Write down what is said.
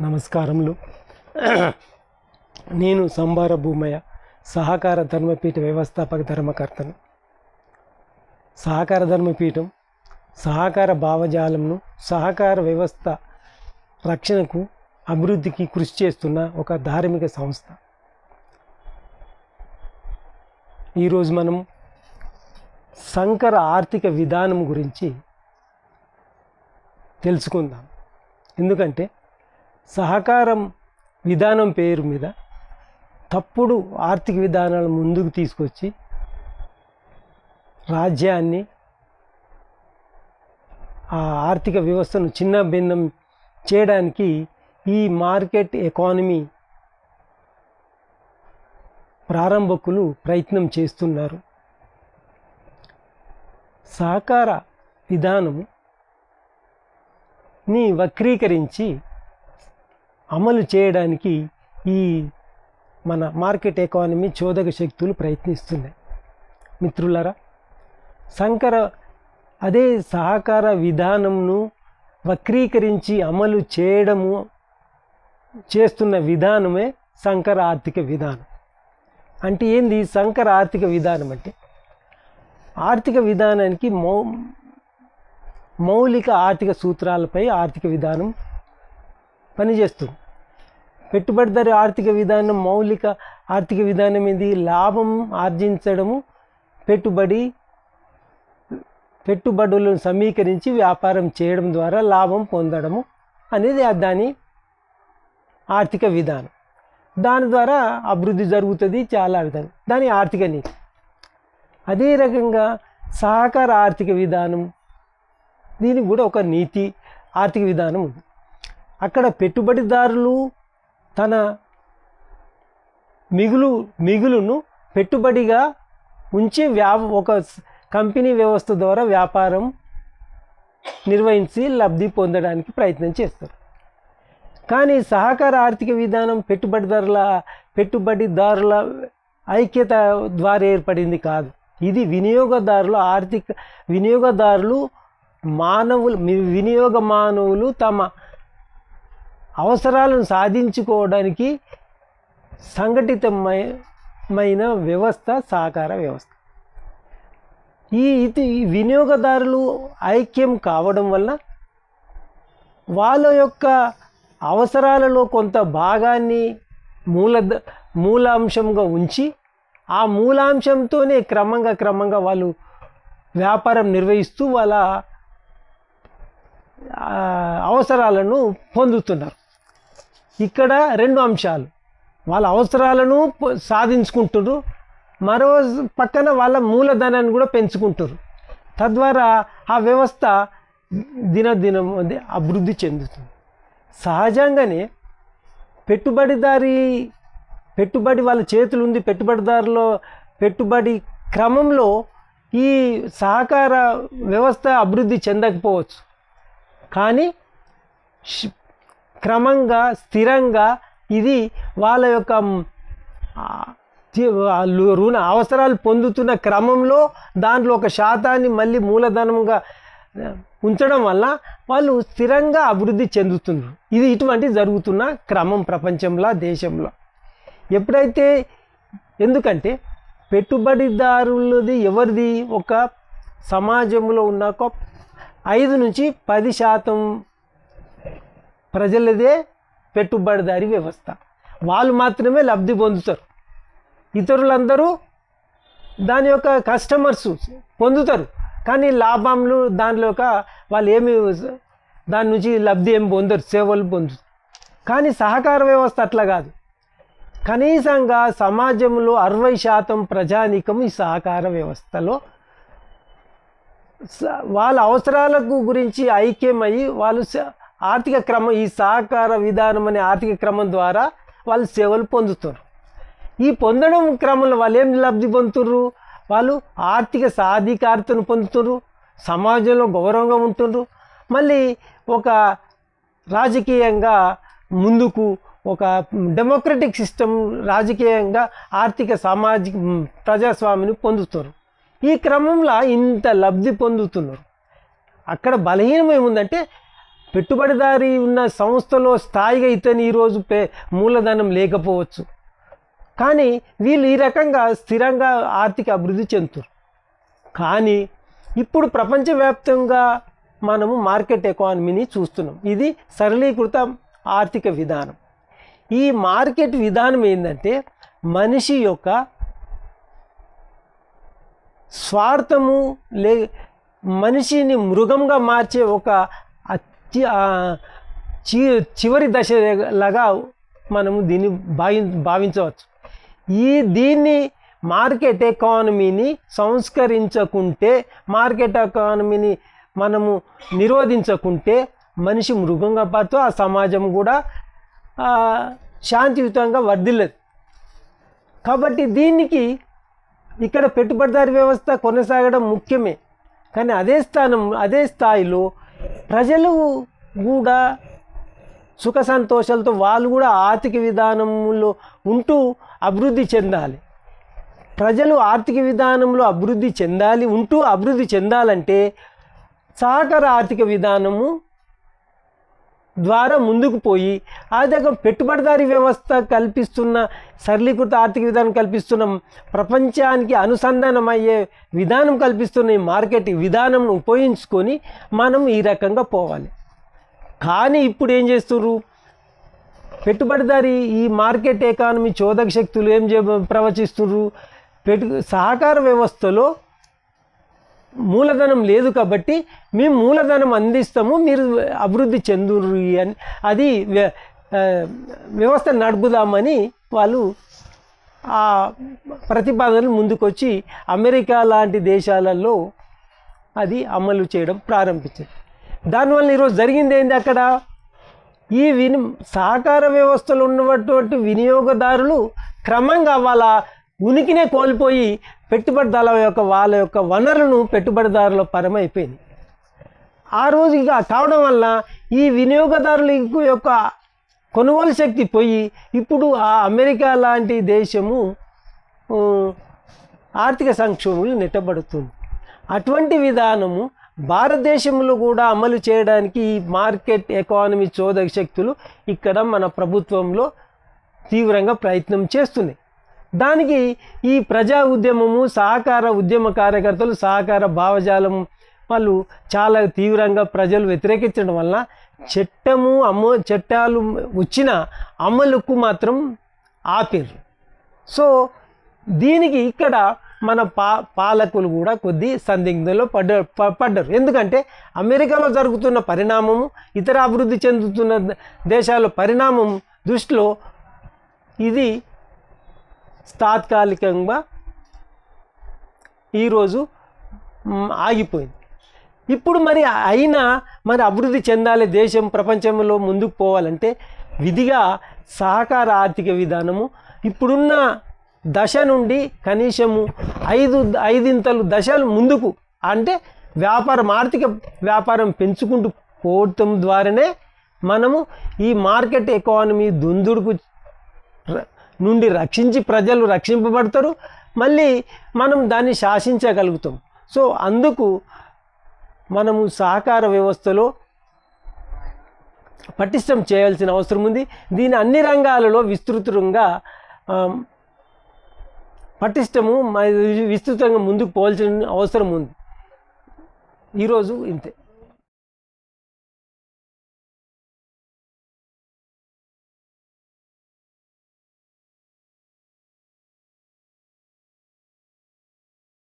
నమస్కారములు. నేను సంబార భూమయ్య సహకార ధర్మపీఠ వ్యవస్థాపక ధర్మకర్తను. సహకార ధర్మపీఠం సహకార భావజాలంను సహకార వ్యవస్థ రక్షణకు అభివృద్ధికి కృషి చేస్తున్న ఒక ధార్మిక సంస్థ. ఈరోజు మనం సంకర ఆర్థిక విధానం గురించి తెలుసుకుందాం. ఎందుకంటే సహకారం విధానం పేరు మీద తప్పుడు ఆర్థిక విధానాలు ముందుకు తీసుకొచ్చి రాజ్యాన్ని ఆ ఆర్థిక వ్యవస్థను చిన్న భిన్నం చేయడానికి ఈ మార్కెట్ ఎకానమీ ప్రారంభకులు ప్రయత్నం చేస్తున్నారు. సహకార విధానము ని వక్రీకరించి అమలు చేయడానికి ఈ మన మార్కెట్ ఎకానమీ చోదక శక్తులు ప్రయత్నిస్తున్నాయి. మిత్రులారా సంకర అదే సహకార విధానంను వక్రీకరించి అమలు చేయడము చేస్తున్న విధానమే సంకర ఆర్థిక విధానం. అంటే ఏంది సంకర ఆర్థిక విధానం అంటే? ఆర్థిక విధానానికి మౌ మౌలిక ఆర్థిక సూత్రాలపై ఆర్థిక విధానం పనిచేస్తుంది పెట్టుబడిదారి ఆర్థిక విధానం మౌలిక ఆర్థిక విధానం ఇది లాభం ఆర్జించడము పెట్టుబడి పెట్టుబడులను సమీకరించి వ్యాపారం చేయడం ద్వారా లాభం పొందడము అనేది దాని ఆర్థిక విధానం. దాని ద్వారా అభివృద్ధి జరుగుతుంది చాలా విధానం దాని ఆర్థిక నీతి. అదే రకంగా సహకార ఆర్థిక విధానం దీనికి కూడా ఒక నీతి ఆర్థిక విధానం ఉంది. అక్కడ పెట్టుబడిదారులు తన మిగులు మిగులును పెట్టుబడిగా ఉంచి వ్యా ఒక కంపెనీ వ్యవస్థ ద్వారా వ్యాపారం నిర్వహించి లబ్ధి పొందడానికి ప్రయత్నం చేస్తారు. కానీ సహకార ఆర్థిక విధానం పెట్టుబడిదారుల పెట్టుబడిదారుల ఐక్యత ద్వారా ఏర్పడింది కాదు. ఇది వినియోగదారులు ఆర్థిక వినియోగదారులు మానవులు వినియోగ మానవులు తమ అవసరాలను సాధించుకోవడానికి సంఘటితమైన వ్యవస్థ సహకార వ్యవస్థ. ఈ ఇది ఈ వినియోగదారులు ఐక్యం కావడం వల్ల వాళ్ళ యొక్క అవసరాలలో కొంత భాగాన్ని మూల మూలాంశంగా ఉంచి ఆ మూలాంశంతోనే క్రమంగా క్రమంగా వాళ్ళు వ్యాపారం నిర్వహిస్తూ వాళ్ళ అవసరాలను పొందుతున్నారు. ఇక్కడ రెండు అంశాలు. వాళ్ళ అవసరాలను పొ- సాధించుకుంటున్నారు మరో పక్కన వాళ్ళ మూలధనాన్ని కూడా పెంచుకుంటారు తద్వారా ఆ వ్యవస్థ దినదినం అభివృద్ధి చెందుతుంది. సహజంగానే పెట్టుబడిదారి పెట్టుబడి వాళ్ళ చేతులు ఉంది పెట్టుబడిదారులో పెట్టుబడి క్రమంలో ఈ సహకార వ్యవస్థ అభివృద్ధి చెందకపోవచ్చు. కానీ క్రమంగా స్థిరంగా ఇది వాళ్ళ యొక్క వాళ్ళు రుణ అవసరాలు పొందుతున్న క్రమంలో దాంట్లో ఒక శాతాన్ని మళ్ళీ మూలధనంగా ఉంచడం వల్ల వాళ్ళు స్థిరంగా అభివృద్ధి చెందుతున్నారు. ఇది ఇటువంటి జరుగుతున్న క్రమం ప్రపంచంలో దేశంలో. ఎప్పుడైతే ఎందుకంటే పెట్టుబడిదారులది ఎవరిది? ఒక సమాజంలో ఉన్న ఒక ఐదు నుంచి పది శాతం ప్రజలదే పెట్టుబడిదారి వ్యవస్థ. వాళ్ళు మాత్రమే లబ్ధి పొందుతారు. ఇతరులందరూ దాని యొక్క కస్టమర్స్ పొందుతారు. కానీ లాభంలో దానిలో వాళ్ళు ఏమి దాని నుంచి లబ్ధి ఏమి పొందరు సేవలు పొందుతారు. కానీ సహకార వ్యవస్థ అట్లా కాదు. కనీసంగా సమాజంలో అరవై శాతం ప్రజానీకం ఈ సహకార వ్యవస్థలో. స- వాళ్ళ అవసరాలకు గురించి ఐక్యమై వాళ్ళు ఆర్థిక క్రమం ఈ సహకార విధానం అనే ఆర్థిక క్రమం ద్వారా వాళ్ళు సేవలు పొందుతారు ఈ పొందడం క్రమంలో వాళ్ళు ఏం లబ్ధి పొందుతుర్రు? వాళ్ళు ఆర్థిక సాధికారతను పొందుతుర్రు సమాజంలో గౌరవంగా ఉంటున్నారు మళ్ళీ ఒక రాజకీయంగా ముందుకు ఒక డెమోక్రటిక్ సిస్టమ్ రాజకీయంగా ఆర్థిక సామాజిక ప్రజాస్వామిని పొందుతారు ఈ క్రమంలో ఇంత లబ్ధి పొందుతున్నారు. అక్కడ బలహీనం ఏముందంటే పెట్టుబడిదారి ఉన్న సంస్థలో స్థాయిగా ఇతని ఈరోజు పే మూలధనం లేకపోవచ్చు. కానీ వీళ్ళు ఈ రకంగా స్థిరంగా ఆర్థిక అభివృద్ధి చెందుతారు. కానీ ఇప్పుడు ప్రపంచవ్యాప్తంగా మనము మార్కెట్ ఎకానమీని చూస్తున్నాం. ఇది సరళీకృత ఆర్థిక విధానం. ఈ మార్కెట్ విధానం ఏంటంటే మనిషి యొక్క స్వార్థము లే మనిషిని మృగంగా మార్చే ఒక చి చివరి దశ లాగా మనము దీన్ని భావి భావించవచ్చు. ఈ దీన్ని మార్కెట్ ఎకానమీని సంస్కరించకుంటే మార్కెట్ ఎకానమీని మనము నిరోధించకుంటే మనిషి మృగంగా పాటు ఆ సమాజం కూడా శాంతియుతంగా వర్ధిల్లదు. కాబట్టి దీనికి ఇక్కడ పెట్టుబడిదారి వ్యవస్థ కొనసాగడం ముఖ్యమే. కానీ అదే స్థానం అదే స్థాయిలో ప్రజలు కూడా సుఖ సంతోషాలతో వాళ్ళు కూడా ఆర్థిక విధానంలో ఉంటూ అభివృద్ధి చెందాలి. ప్రజలు ఆర్థిక విధానంలో అభివృద్ధి చెందాలి ఉంటూ అభివృద్ధి చెందాలంటే సహకార ఆర్థిక విధానము ద్వారా ముందుకు పోయి అదే పెట్టుబడిదారీ వ్యవస్థ కల్పిస్తున్న సరళీకృత ఆర్థిక విధానం కల్పిస్తున్న ప్రపంచానికి అనుసంధానమయ్యే విధానం కల్పిస్తున్న ఈ మార్కెట్ విధానం ఉపయోగించుకొని మనం ఈ రకంగా పోవాలి. కానీ ఇప్పుడు ఏం చేస్తున్నారు పెట్టుబడిదారి ఈ మార్కెట్ ఎకానమీ చోదక శక్తులు ఏం చే ప్రవచిస్తున్నారు పెట్టు సహకార వ్యవస్థలో మూలధనం లేదు కాబట్టి మేము మూలధనం అందిస్తాము మీరు అభివృద్ధి చెందురు అని అది వ్య- వ్యవస్థ నడుపుదామని వాళ్ళు ఆ ప్రతిపాదనలు ముందుకొచ్చి అమెరికా లాంటి దేశాలలో అది అమలు చేయడం ప్రారంభించింది దానివల్ల ఈరోజు జరిగింది ఏంది అక్కడ? ఈ విని సహకార వ్యవస్థలో ఉన్నటువంటి వినియోగదారులు క్రమంగా వాళ్ళ ఉనికినే కోల్పోయి పెట్టుబడిదారుల యొక్క వాళ్ళ యొక్క వనరులను పెట్టుబడిదారుల పరమైపోయింది. ఆ రోజు ఇక కావడం వల్ల ఈ వినియోగదారుల యొక్క కొనుగోలు శక్తి పోయి ఇప్పుడు ఆ అమెరికా లాంటి దేశము ఆర్థిక సంక్షోభం నెట్టబడుతుంది. అటువంటి విధానము భారతదేశంలో కూడా అమలు చేయడానికి ఈ మార్కెట్ ఎకానమీ చోదక శక్తులు ఇక్కడ మన ప్రభుత్వంలో తీవ్రంగా ప్రయత్నం చేస్తున్నాయి. దానికి ఈ ప్రజా ఉద్యమము సహకార ఉద్యమ కార్యకర్తలు సహకార భావజాలం వాళ్ళు చాలా తీవ్రంగా ప్రజలు వ్యతిరేకించడం వల్ల చట్టము అమ్మ చట్టాలు వచ్చిన అమలుకు మాత్రం ఆపేరు సో దీనికి ఇక్కడ మన పా పాలకులు కూడా కొద్ది సందిగ్ధంలో పడ్డ ప- పడ్డారు. ఎందుకంటే అమెరికాలో జరుగుతున్న పరిణామము ఇతర అభివృద్ధి చెందుతున్న దేశాల పరిణామం దృష్టిలో ఇది తాత్కాలికంగా ఈరోజు ఆగిపోయింది. ఇప్పుడు మరి అయినా మరి అభివృద్ధి చెందాలి దేశం ప్రపంచంలో ముందుకు పోవాలంటే విధిగా సహకార ఆర్థిక విధానము ఇప్పుడున్న దశ నుండి కనీసము ఐదు ఐదింతలు దశలు ముందుకు. అంటే వ్యాపారం ఆర్థిక వ్యాపారం పెంచుకుంటూ పోవటం ద్వారానే మనము ఈ మార్కెట్ ఎకానమీ దుందుడుకు నుండి రక్షించి ప్రజలు రక్షింపబడతారు. మళ్ళీ మనం దాన్ని శాసించగలుగుతాం. సో అందుకు మనము సహకార వ్యవస్థలో పటిష్టం చేయాల్సిన అవసరం ఉంది. దీని అన్ని రంగాలలో విస్తృతంగా పటిష్టము విస్తృతంగా ముందుకు పోవాల్సిన అవసరం ఉంది. ఈరోజు ఇంతే.